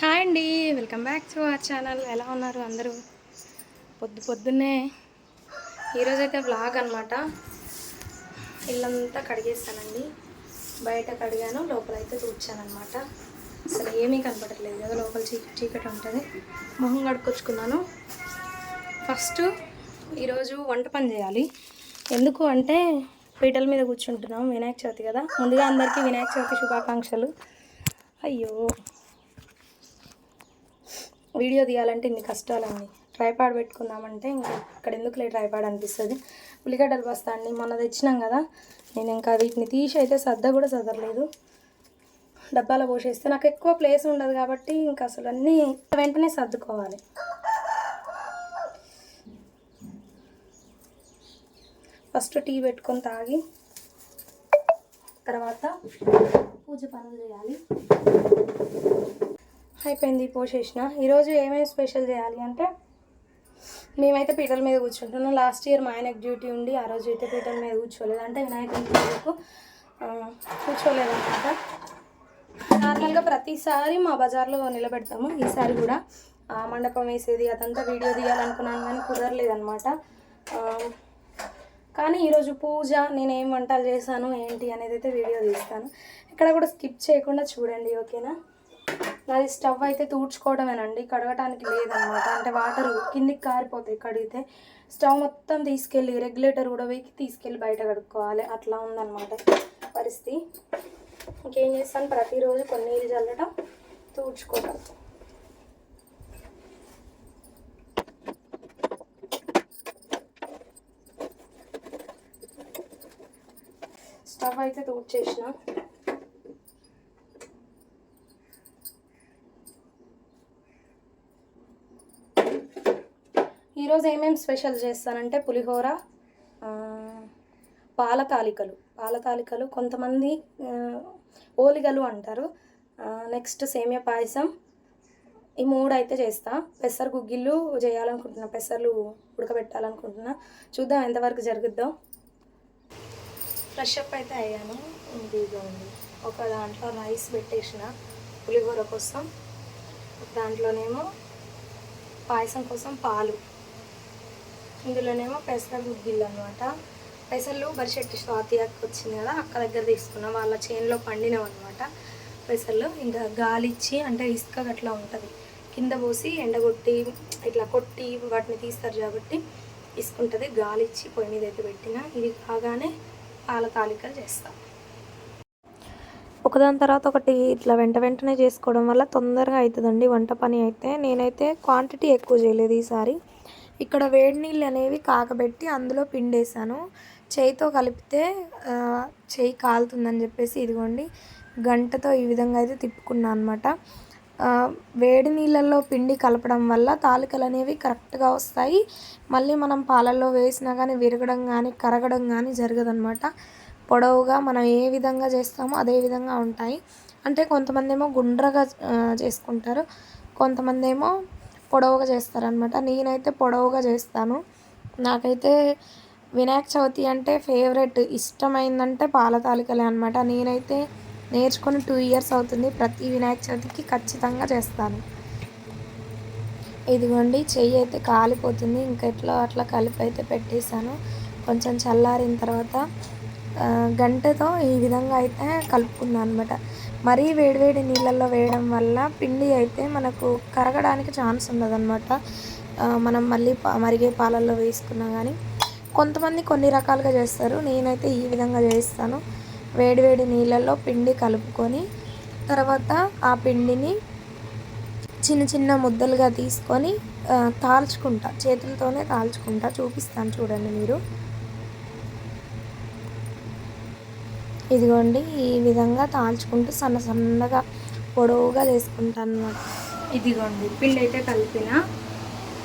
Hi అండి welcome back to our channel. ఎలా ఉన్నారు అందరూ? పొద్దు పొద్దున్నే ఈరోజైతే వ్లాగ్ అనమాట ఇల్లంతా కడిగేస్తానండి. బయట కడిగాను లోపలైతే తూర్చాను అనమాట అసలు ఏమీ కనపడట్లేదు కదా లోపల చీకటి చీకటి ఉంటుంది మొహం కడుక్కొచ్చుకున్నాను. ఫస్ట్ ఈరోజు వంట పని చేయాలి. ఎందుకు అంటే పీటల మీద కూర్చుంటున్నాం వినాయక చవితి కదా. ముందుగా అందరికీ వినాయక చవితి శుభాకాంక్షలు. అయ్యో! వీడియో తీయాలంటే ఇన్ని కష్టాలండి. ట్రైపాడ్ పెట్టుకుందామంటే ఇంకా ఇక్కడ ఎందుకులే ట్రైపాడ్ అనిపిస్తుంది? ఉల్లిగడ్డలు బస్తా అండి మొన్న తెచ్చినాం కదా. నేను ఇంకా వీటిని తీసి అయితే సర్ద కూడా సదరలేదు. డబ్బాలో పోసేస్తే నాకు ఎక్కువ ప్లేస్ ఉండదు కాబట్టి ఇంకా అసలు అన్నీ వెంటనే సర్దుకోవాలి. ఫస్ట్ టీ పెట్టుకొని తాగి తర్వాత పూజ పనులు చేయాలి. అయిపోయింది పోసేసిన. ఈరోజు ఏమేమి స్పెషల్ చేయాలి అంటే మేమైతే పీటల మీద కూర్చుంటున్నాం. లాస్ట్ ఇయర్ మా ఆయనకు డ్యూటీ ఉండి ఆ రోజు అయితే పీటల మీద కూర్చోలేదు. అంటే వినాయకుడి పూజకు కూర్చోలేదు అనమాట. నార్మల్గా ప్రతిసారి మా బజార్లో నిలబెడతాము. ఈసారి కూడా ఆ, మండపం వేసేది అదంతా వీడియో తీయాలనుకున్నాను కానీ కుదరలేదనమాట. కానీ ఈరోజు పూజ నేను ఏం వంటలు చేశాను ఏంటి అనేది అయితే వీడియో తీస్తాను. ఇక్కడ కూడా స్కిప్ చేయకుండా చూడండి ఓకేనా? నాది స్టవ్ అయితే తూడ్చుకోవడమేనండి కడగటానికి లేదనమాట. అంటే వాటర్ కిందికి కారిపోతాయి కడిగితే స్టవ్ మొత్తం తీసుకెళ్ళి రెగ్యులేటర్ కూడా వేకి తీసుకెళ్ళి బయట కడుక్కోవాలి. అట్లా ఉందన్నమాట పరిస్థితి. ఇంకేం చేస్తాను? ప్రతిరోజు కొన్ని నీళ్ళు చల్లటం తూడ్చుకోవడం స్టవ్ అయితే తూడ్చేసిన. ఈరోజు ఏమేమి స్పెషల్ చేస్తానంటే పులిహోర ఆ, పాలతాలికలు. పాల కొంతమంది ఓలిగలు అంటారు. నెక్స్ట్ సేమియా పాయసం. ఈ మూడు అయితే చేస్తా. పెసర గుగ్గిళ్ళు చేయాలనుకుంటున్నా పెసర్లు ఉడకబెట్టాలనుకుంటున్నా. చూద్దాం ఎంతవరకు జరుగుద్దాం. ఫ్రెష్ అప్ అయితే అయ్యాను. ఇదిగో ఉంది ఒక దాంట్లో రైస్ పెట్టేసిన పులిహోర కోసం. దాంట్లోనేమో పాయసం కోసం పాలు. ఇందులోనేమో పెసర గుగ్గిళ్ళు అనమాట పెసర్లు బరిశెట్టి స్వాతి అక్క వచ్చింది కదా అక్క దగ్గర తీసుకున్నాం. వాళ్ళ చేనులో పండినాం అనమాట పెసర్లు ఇంకా గాలిచ్చి అంటే ఇసుక గట్లా ఉంటుంది. కింద పోసి ఎండగొట్టి ఇట్లా కొట్టి వాటిని తీస్తారు కాబట్టి ఇసుకుంటుంది. గాలిచ్చి పొయ్యి మీద అయితే పెట్టిన. ఇది కాగానే పాల తాలికలు చేస్తాం. ఒకదాని తర్వాత ఒకటి ఇట్లా వెంట వెంటనే చేసుకోవడం వల్ల తొందరగా అవుతుందండి వంట పని అయితే. నేనైతే క్వాంటిటీ ఎక్కువ చేయలేదు ఈసారి. ఇక్కడ వేడి నీళ్ళు అనేవి కాకబెట్టి అందులో పిండేశాను. చేయితో కలిపితే చేయి కాలుతుందని చెప్పేసి ఇదిగోండి గంటతో ఈ విధంగా అయితే తిప్పుకున్నాను అనమాట వేడి నీళ్ళల్లో పిండి కలపడం వల్ల తాలికలు అనేవి కరెక్ట్గా వస్తాయి. మళ్ళీ మనం పాలల్లో వేసినా కానీ విరగడం కానీ కరగడం కానీ జరగదనమాట పొడవుగా మనం ఏ విధంగా చేస్తామో అదే విధంగా ఉంటాయి. అంటే కొంతమంది ఏమో గుండ్రగా చేసుకుంటారు. కొంతమంది ఏమో పొడవుగా చేస్తారనమాట. నేనైతే పొడవుగా చేస్తాను. నాకైతే వినాయక చవితి అంటే ఫేవరెట్. ఇష్టమైందంటే పాల తాలికలే అనమాట. నేనైతే నేర్చుకుని టూ ఇయర్స్ అవుతుంది. ప్రతి వినాయక చవితికి ఖచ్చితంగా చేస్తాను. ఇదిగోండి చెయ్యి అయితే కాలిపోతుంది. ఇంకా ఎట్లా అట్లా కలిపి అయితే పెట్టేశాను. కొంచెం చల్లారిన తర్వాత గంటతో ఈ విధంగా అయితే కలుపుకున్నాను అనమాట. మరీ వేడివేడి నీళ్ళల్లో వేయడం వల్ల పిండి అయితే మనకు కరగడానికి ఛాన్స్ ఉండదన్నమాట. మనం మళ్ళీ పా- మరిగే పాలల్లో వేసుకున్నా కానీ కొంతమంది కొన్ని రకాలుగా చేస్తారు. నేనైతే ఈ విధంగా చేస్తాను. వేడివేడి నీళ్ళల్లో పిండి కలుపుకొని తర్వాత ఆ పిండిని చిన్న చిన్న ముద్దలుగా తీసుకొని తాల్చుకుంటా. చేతులతోనే తాల్చుకుంటా. చూపిస్తాను చూడండి మీరు. ఇదిగోండి ఈ విధంగా తాల్చుకుంటూ సన్న సన్నగా పొడవుగా చేసుకుంటాను అనమాట ఇదిగోండి పిండి అయితే కలిపిన.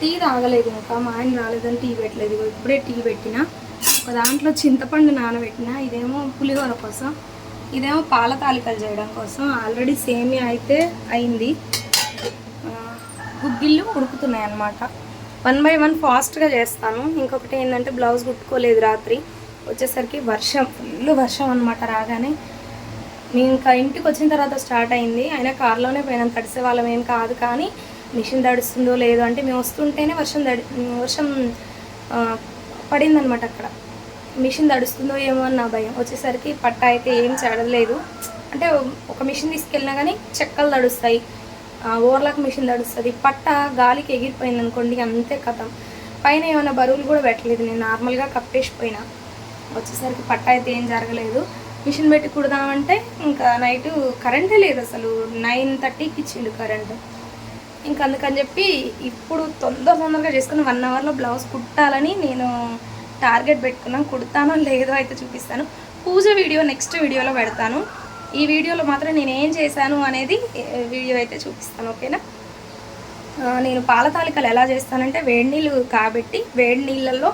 టీ తాగలేదు ఇంకా మా ఆయన రాలేదని టీ పెట్టలేదు. ఇప్పుడే టీ పెట్టిన. ఒక దాంట్లో చింతపండు నానబెట్టిన. ఇదేమో పులిహోర కోసం. ఇదేమో పాల తాలికలు చేయడం కోసం. ఆల్రెడీ సేమియా అయితే అయింది. గుగ్గిళ్ళు ఉడుకుతున్నాయి అన్నమాట వన్ బై వన్ ఫాస్ట్గా చేస్తాను. ఇంకొకటి ఏంటంటే బ్లౌజ్ కుట్టుకోలేదు రాత్రి. వచ్చేసరికి వర్షం ఫుల్ వర్షం అనమాట రాగానే. నేను ఇంకా ఇంటికి వచ్చిన తర్వాత స్టార్ట్ అయింది. అయినా కార్లోనే పోయినాం తడిసే వాళ్ళం ఏం కాదు కానీ మిషన్ తడుస్తుందో లేదో అంటే మేము వస్తుంటేనే వర్షం తడి వర్షం పడిందనమాట అక్కడ. మిషన్ తడుస్తుందో ఏమో అని నా భయం. వచ్చేసరికి పట్ట అయితే ఏం చెడలేదు. అంటే ఒక మిషన్ తీసుకెళ్ళినా కానీ చెక్కలు తడుస్తాయి. Overlock machine తడుస్తుంది. పట్ట గాలికి ఎగిరిపోయింది అనుకోండి అంతే కథం. పైన ఏమైనా బరువులు కూడా పెట్టలేదు. నేను నార్మల్గా కప్పేసిపోయినా. వచ్చేసరికి పట్ట అయితే ఏం జరగలేదు. మిషన్ పెట్టి కుడదామంటే ఇంకా నైట్ కరెంటే లేదు అసలు. నైన్ థర్టీకి ఇచ్చిండు కరెంటు. ఇంకా అందుకని చెప్పి ఇప్పుడు తొందర తొందరగా చేసుకుని వన్ అవర్లో బ్లౌజ్ కుట్టాలని నేను టార్గెట్ పెట్టుకున్నాను. కుడతానో లేదో అయితే చూపిస్తాను. పూజ వీడియో నెక్స్ట్ వీడియోలో పెడతాను. ఈ వీడియోలో మాత్రం నేను ఏం చేశాను అనేది వీడియో అయితే చూపిస్తాను ఓకేనా? నేను పాల తాలికలు ఎలా చేస్తానంటే వేడి నీళ్ళు కాబట్టి వేడి నీళ్ళల్లో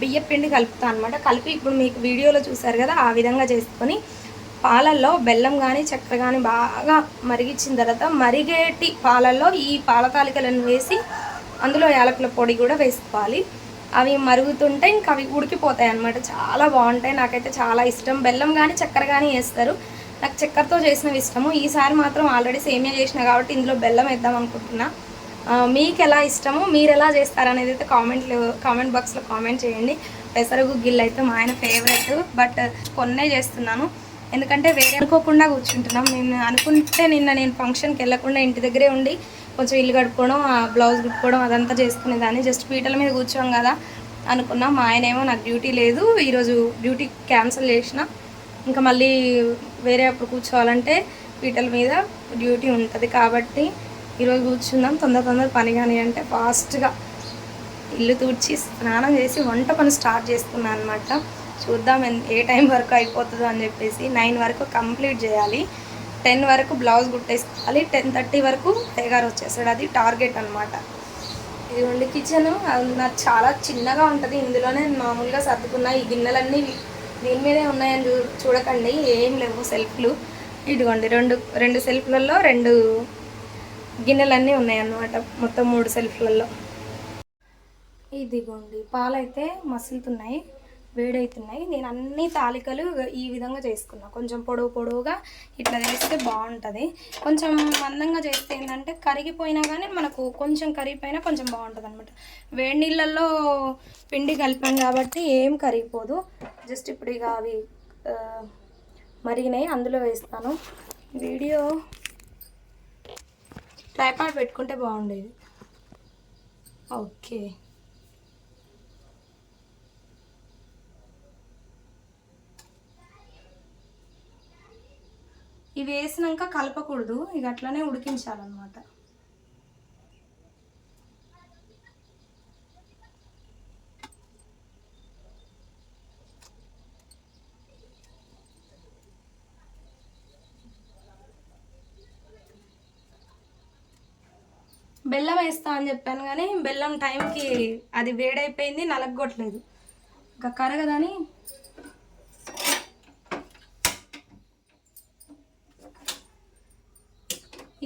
బియ్య పిండి కలుపుతాను అనమాట కలిపి ఇప్పుడు మీకు వీడియోలో చూసారు కదా ఆ విధంగా చేసుకొని పాలల్లో బెల్లం కానీ చక్కెర కానీ బాగా మరిగించిన తర్వాత మరిగేటి పాలల్లో ఈ పాల తాలికలను వేసి అందులో యాలకుల పొడి కూడా వేసుకోవాలి. అవి మరుగుతుంటే ఇంకా అవి ఉడికిపోతాయి అన్నమాట. చాలా బాగుంటాయి. నాకైతే చాలా ఇష్టం. బెల్లం కానీ చక్కెర కానీ వేస్తారు. నాకు చక్కెరతో చేసినవి ఇష్టము. ఈసారి మాత్రం ఆల్రెడీ సేమియా చేసిన కాబట్టి ఇందులో బెల్లం వేద్దాం అనుకుంటున్నా. మీకు ఎలా ఇష్టమో? మీరు ఎలా చేస్తారనేది అయితే కామెంట్లు కామెంట్ బాక్స్లో కామెంట్ చేయండి. పెసరగు గిల్ అయితే మా ఆయన ఫేవరెట్ బట్ కొన్నే చేస్తున్నాను. ఎందుకంటే వేరే అనుకోకుండా కూర్చుంటున్నాం. నేను అనుకుంటే నిన్న నేను ఫంక్షన్కి వెళ్ళకుండా ఇంటి దగ్గరే ఉండి కొంచెం ఇల్లు కడుక్కోవడం ఆ బ్లౌజ్ కుట్టుకోవడం అదంతా చేసుకునేదాన్ని. జస్ట్ పీటల మీద కూర్చోం కదా అనుకున్నాం. మా ఆయన ఏమో నాకు డ్యూటీ లేదు. ఈరోజు డ్యూటీ క్యాన్సిల్ చేసిన. ఇంకా మళ్ళీ వేరే అప్పుడు కూర్చోవాలంటే పీటల మీద డ్యూటీ ఉంటుంది కాబట్టి ఈరోజు కూర్చుందాం తొందర తొందర పని కానీ అంటే ఫాస్ట్గా ఇల్లు తూడ్చి స్నానం చేసి వంట పని స్టార్ట్ చేసుకున్నాను అనమాట చూద్దాం ఏ టైం వరకు అయిపోతుందో అని చెప్పేసి నైన్ వరకు కంప్లీట్ చేయాలి. టెన్ వరకు బ్లౌజ్ కుట్టేసుకోవాలి. టెన్ థర్టీ వరకు తెగారు వచ్చేసాడు అది టార్గెట్ అనమాట ఇదిగోండి కిచెన్. నాకు చాలా చిన్నగా ఉంటుంది. ఇందులోనే మామూలుగా సర్దుకున్న ఈ గిన్నెలన్నీ దీని మీదే ఉన్నాయని చూ చూడకండి. ఏం లేవు సెల్ఫ్లు. ఇదిగోండి రెండు రెండు సెల్ఫ్లలో రెండు గిన్నెలన్నీ ఉన్నాయన్నమాట మొత్తం మూడు సెల్ఫ్లలో. ఇదిగోండి పాలైతే మసులుతున్నాయి వేడవుతున్నాయి నేను అన్ని తాలికలు ఈ విధంగా చేసుకున్నా. కొంచెం పొడవు పొడవుగా ఇట్లా చేస్తే బాగుంటుంది. కొంచెం మందంగా చేస్తే ఏంటంటే కరిగిపోయినా కానీ మనకు కొంచెం కరిగిపోయినా కొంచెం బాగుంటుంది అనమాట వేడి నీళ్ళల్లో పిండి కలిపాం కాబట్టి ఏం కరిగిపోదు. జస్ట్ ఇప్పుడు ఇక అవి మరిగినాయి. అందులో వేస్తాను. వీడియో ట్రైపాడ్ పెట్టుకుంటే బాగుండేది. ఓకే. ఇవి వేసినాక కలపకూడదు ఇక అట్లనే ఉడికించాలన్నమాట. బెల్లం వేస్తా అని చెప్పాను కానీ బెల్లం టైంకి అది వేడైపోయింది నలగొట్టలేదు. ఇంకా కరగదని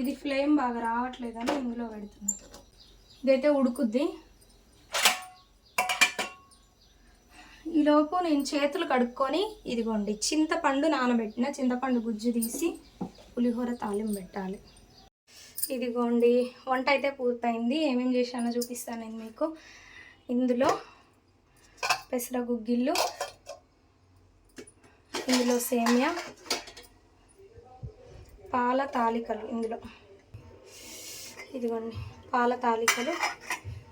ఇది ఫ్లేమ్ బాగా రావట్లేదని ఇందులో పెడుతున్నా. ఇదైతే ఉడుకుద్ది. ఈలోపు నేను చేతులు కడుక్కొని ఇదిగోండి చింతపండు నానబెట్టిన చింతపండు గుజ్జు తీసి పులిహోర తాలింపు పెట్టాలి. ఇదిగోండి వంట అయితే పూర్తయింది. ఏమేం చేశానో చూపిస్తాను నేను మీకు. ఇందులో పెసర గుగ్గిళ్ళు ఇందులో సేమియా పాల తాలికలు ఇందులో. ఇదిగోండి పాల తాలికలు.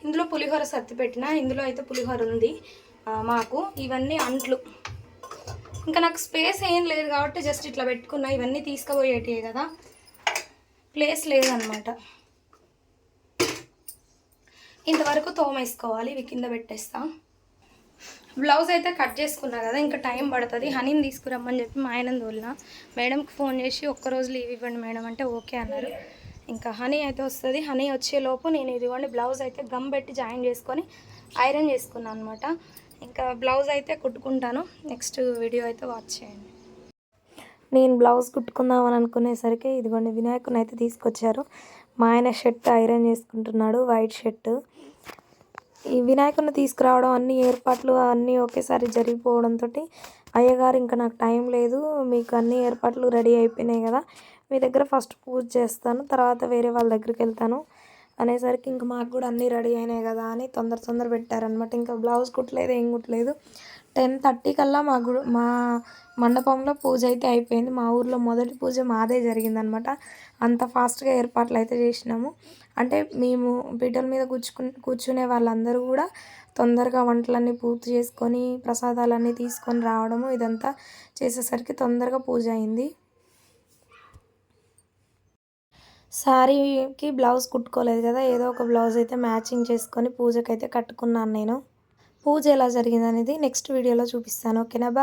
ఇందులో పులిహోర సత్తి పెట్టిన ఇందులో అయితే పులిహోర ఉంది. మాకు ఇవన్నీ అంట్లు. ఇంకా నాకు స్పేస్ ఏం లేదు కాబట్టి జస్ట్ ఇట్లా పెట్టుకున్నా. ఇవన్నీ తీసుకుపోయేటివి కదా. ప్లేస్ లేదనమాట. ఇంతవరకు తోమేసుకోవాలి ఇవి కింద పెట్టేస్తా. బ్లౌజ్ అయితే కట్ చేసుకున్నా కదా ఇంకా టైం పడుతుంది. హనీని తీసుకురమ్మని చెప్పి మా ఆయన దూలిన మేడంకి ఫోన్ చేసి ఒక్కరోజు లీవ్ ఇవ్వండి మేడం అంటే ఓకే అన్నారు. ఇంకా హనీ అయితే వస్తుంది. హనీ వచ్చేలోపు నేను ఇదిగోండి బ్లౌజ్ అయితే గమ్ పెట్టి జాయిన్ చేసుకొని ఐరన్ చేసుకున్నాను అనమాట. ఇంకా బ్లౌజ్ అయితే కుట్టుకుంటాను. నెక్స్ట్ వీడియో అయితే వాచ్ చేయండి. నేను బ్లౌజ్ కుట్టుకుందామని అనుకునేసరికి ఇదిగోండి వినాయకుని అయితే తీసుకొచ్చారు. మా ఆయన షర్ట్ ఐరన్ చేసుకుంటున్నాడు వైట్ షర్ట్. ఈ వినాయకుని తీసుకురావడం అన్ని ఏర్పాట్లు అన్నీ ఒకేసారి జరిగిపోవడంతో అయ్యగారు ఇంకా నాకు టైం లేదు. మీకు అన్ని ఏర్పాట్లు రెడీ అయిపోయినాయి కదా. మీ దగ్గర ఫస్ట్ పూజ చేస్తాను తర్వాత వేరే వాళ్ళ దగ్గరికి వెళ్తాను. అనేసరికి ఇంకా మాకు కూడా అన్నీ రెడీ అయినాయి కదా అని తొందర తొందర పెట్టారనమాట ఇంకా బ్లౌజ్ కుట్టలేదు ఏం కుట్టలేదు. టెన్ థర్టీ కల్లా మా గుడి మా మండపంలో పూజ అయితే అయిపోయింది. మా ఊర్లో మొదటి పూజ మాదే జరిగిందనమాట అంత ఫాస్ట్గా ఏర్పాట్లు అయితే చేసినాము. అంటే మేము పీటల మీద కూర్చుకు కూర్చునే వాళ్ళందరూ కూడా తొందరగా వంటలన్నీ పూర్తి చేసుకొని ప్రసాదాలన్నీ తీసుకొని రావడము ఇదంతా చేసేసరికి తొందరగా పూజ అయింది. శారీకి బ్లౌజ్ కుట్టుకోలేదు కదా ఏదో ఒక బ్లౌజ్ అయితే మ్యాచింగ్ చేసుకొని పూజకైతే కట్టుకున్నాను నేను. పూజ ఎలా జరిగింది అనేది నెక్స్ట్ వీడియోలో చూపిస్తాను ఓకేనా? బా